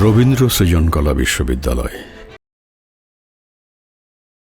রবীন্দ্র সৃজনকলা বিশ্ববিদ্যালয়।